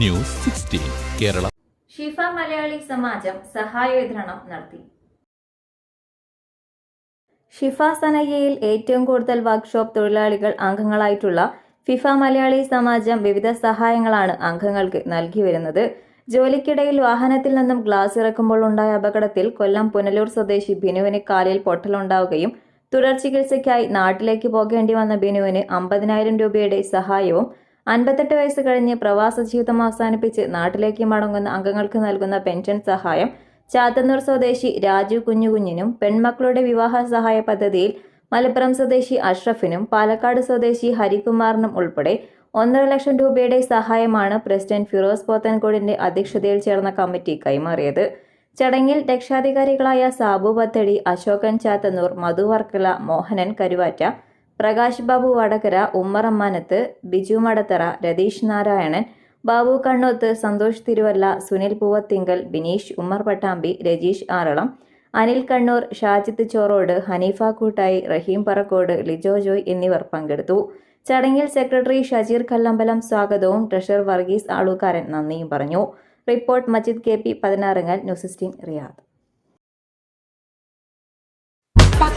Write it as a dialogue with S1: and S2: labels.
S1: News sixteen Kerala.
S2: Shifa Malayali Samajam സഹായ വിതരണം നടത്തി. ഷിഫ സനയ്യയിൽ ഏറ്റവും കൂടുതൽ വർക്ക്ഷോപ്പ് തൊഴിലാളികൾ അംഗങ്ങളായിട്ടുള്ള ഫിഫ മലയാളി സമാജം വിവിധ സഹായങ്ങളാണ് അംഗങ്ങൾക്ക് നൽകി വരുന്നത്. ജോലിക്കിടയിൽ വാഹനത്തിൽ നിന്നും ഗ്ലാസ് ഇറക്കുമ്പോൾ ഉണ്ടായ അപകടത്തിൽ കൊല്ലം പുനലൂർ സ്വദേശി ബിനുവിന് കാലിൽ പൊട്ടലുണ്ടാവുകയും തുടർ ചികിത്സയ്ക്കായി നാട്ടിലേക്ക് പോകേണ്ടി വന്ന ബിനുവിന് അമ്പതിനായിരം രൂപയുടെ സഹായവും അൻപത്തെട്ട് വയസ്സ് കഴിഞ്ഞ് പ്രവാസ ജീവിതം അവസാനിപ്പിച്ച് നാട്ടിലേക്ക് മടങ്ങുന്ന അംഗങ്ങൾക്ക് നൽകുന്ന പെൻഷൻ സഹായം ചാത്തന്നൂർ സ്വദേശി രാജു കുഞ്ഞുകുഞ്ഞിനും പെൺമക്കളുടെ വിവാഹ സഹായ പദ്ധതിയിൽ മലപ്പുറം സ്വദേശി അഷ്റഫിനും പാലക്കാട് സ്വദേശി ഹരികുമാറിനും ഉൾപ്പെടെ ഒന്നര ലക്ഷം രൂപയുടെ സഹായമാണ് പ്രസിഡന്റ് ഫിറോസ് പോത്തൻകോടിന്റെ അധ്യക്ഷതയിൽ ചേർന്ന കമ്മിറ്റി കൈമാറിയത്. ചടങ്ങിൽ രക്ഷാധികാരികളായ സാബു ബത്തടി അശോകൻ ചാത്തന്നൂർ മധു വർക്കല മോഹനൻ കരുവാറ്റ പ്രകാശ് ബാബു വടകര ഉമ്മർ അമ്മാനത്ത് ബിജു മടത്തറ രതീഷ് നാരായണൻ ബാബു കണ്ണോത്ത് സന്തോഷ് തിരുവല്ല സുനിൽ പൂവത്തിങ്കൽ ബിനീഷ് ഉമ്മർ പട്ടാമ്പി രജീഷ് ആറളം അനിൽ കണ്ണൂർ ഷാജിത്ത് ചോറോട് ഹനീഫ കൂട്ടായി റഹീം പറക്കോട് ലിജോ ജോയ് എന്നിവർ പങ്കെടുത്തു. ചടങ്ങിൽ സെക്രട്ടറി ഷജീർ കല്ലമ്പലം സ്വാഗതവും ട്രഷറർ വർഗീസ് ആളൂക്കാരൻ നന്ദിയും പറഞ്ഞു. Report Majid K P Pathinarangal news sixteen Riyadh.